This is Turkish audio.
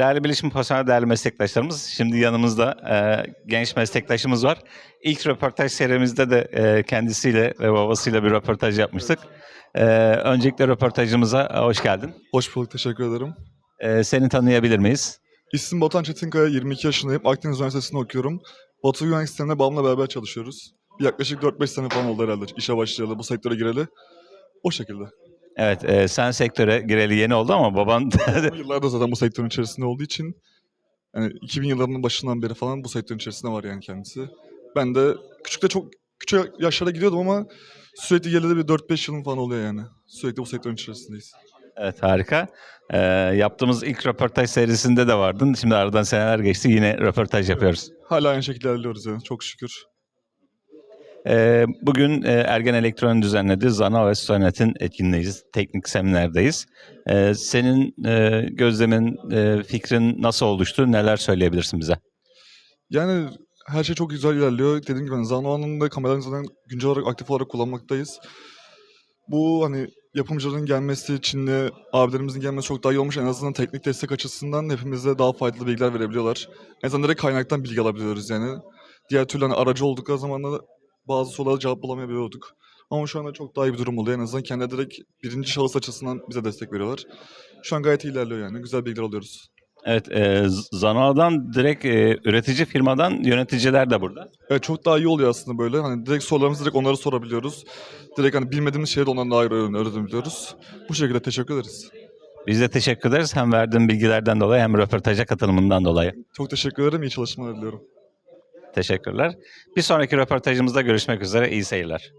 Değerli bilişim profesyonel değerli meslektaşlarımız, şimdi yanımızda e, genç meslektaşımız var. İlk röportaj serimizde de e, kendisiyle ve babasıyla bir röportaj yapmıştık. E, öncelikle röportajımıza hoş geldin. Hoş bulduk, teşekkür ederim. E, seni tanıyabilir miyiz? İsmim Batuhan Çetinkaya, 22 yaşındayım. Akdeniz Üniversitesi'nde okuyorum. Batu Güvenlik Sistemi'nde babamla beraber çalışıyoruz. Yaklaşık 4-5 sene falan oldu herhalde işe başlayalı, bu sektöre gireli. O şekilde. Evet, e, sen sektöre gireli yeni oldu ama baban Yıllardır zaten bu sektörün içerisinde olduğu için yani 2000 yıllarının başından beri falan bu sektörün içerisinde var yani kendisi. Ben de küçükte çok küçük yaşlara giriyordum ama sürekli geleli bir 4-5 yılım falan oluyor yani. Sürekli bu sektörün içerisindeyiz. Evet harika. Ee, yaptığımız ilk röportaj serisinde de vardın. Şimdi aradan seneler geçti yine röportaj yapıyoruz. Hala aynı şekilde ilerliyoruz yani çok şükür. Ee, bugün e, Ergen Elektron'un düzenlediği Zana ve Sonet'in etkinliğiyiz. Teknik seminerdeyiz. Ee, senin e, gözlemin, e, fikrin nasıl oluştu? Neler söyleyebilirsin bize? Yani her şey çok güzel ilerliyor. Dediğim gibi hani Zanoa'nın da kameralarını zaten güncel olarak aktif olarak kullanmaktayız. Bu hani yapımcıların gelmesi, Çinli abilerimizin gelmesi çok daha iyi olmuş. En azından teknik destek açısından hepimize daha faydalı bilgiler verebiliyorlar. En azından direkt kaynaktan bilgi alabiliyoruz yani. Diğer türlü hani aracı oldukları zaman da bazı sorulara cevap bulamayabiliyorduk. Ama şu anda çok daha iyi bir durum oluyor. En azından kendileri direkt birinci şahıs açısından bize destek veriyorlar. Şu an gayet iyi ilerliyor yani. Güzel bilgiler alıyoruz. Evet, e, Zanoa'dan direkt e, üretici firmadan yöneticiler de burada. Evet çok daha iyi oluyor aslında böyle. Hani direkt sorularımızı direkt onlara sorabiliyoruz. Direkt hani bilmediğimiz şeyi de ondan daha iyi öğren- öğrenebiliyoruz. Bu şekilde teşekkür ederiz. Biz de teşekkür ederiz hem verdiğin bilgilerden dolayı hem röportaja katılımından dolayı. Çok teşekkür ederim. İyi çalışmalar diliyorum. Teşekkürler. Bir sonraki röportajımızda görüşmek üzere. İyi seyirler.